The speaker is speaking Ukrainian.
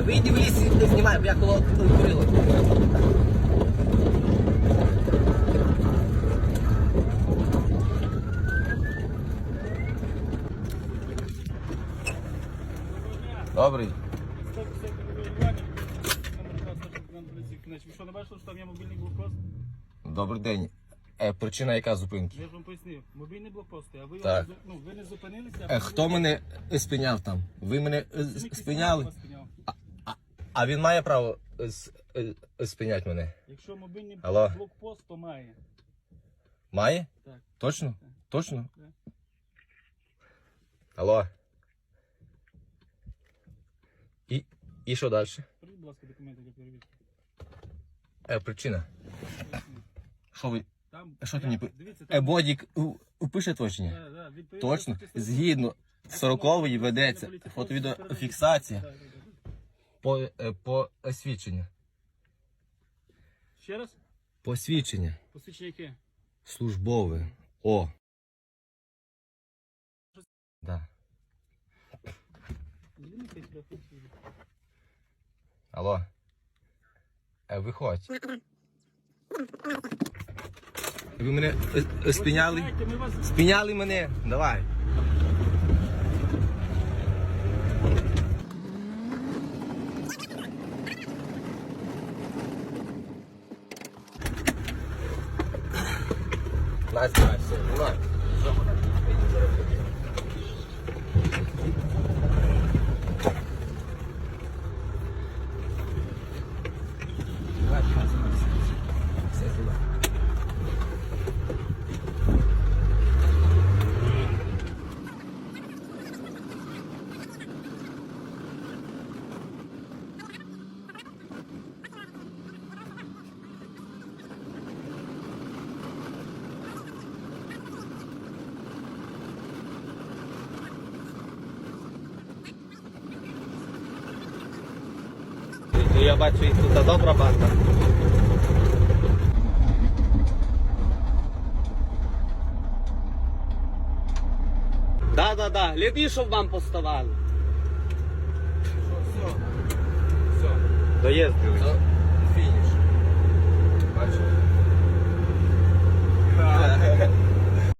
Вийди в ліс і знімай, бо я коло курила. Добрий. Ви що не бачили, що там є мобільний блокпост? Добрий день. Е, причина яка зупинки? Я ж вам пояснив. Мобільний блокпост, а ви, Так. ну, ви не зупинилися? Е, хто мене спиняв там? Ви мене е, спиняли? А він має право е, е, спиняти мене? Якщо мобільний Алло. блокпост, то має. Має? Так. Точно? Так. Точно? Так. Алло. І, і що далі? Прийдіть, будь ласка, документи для перевірки. Е, причина. Що ви? Там, що ти не пи- Дивіться, Е, бодік у- упише точні? Да, да, відповідно Точно? статті 40. Згідно 40-ї ведеться фото-відеофіксація Так, так, так. По, е, по освідченню. Ще раз? Посвідчення. Посвідчення яке? Службове. О. Да. Алло. Е, виходь. Ви мене е, е, Спиняли мене. Давай. Настя, все, давай. Все, Я бачу, і тут добра банда. Да, да, да. гляди, щоб вам поставали. Все. Все. Доїздили.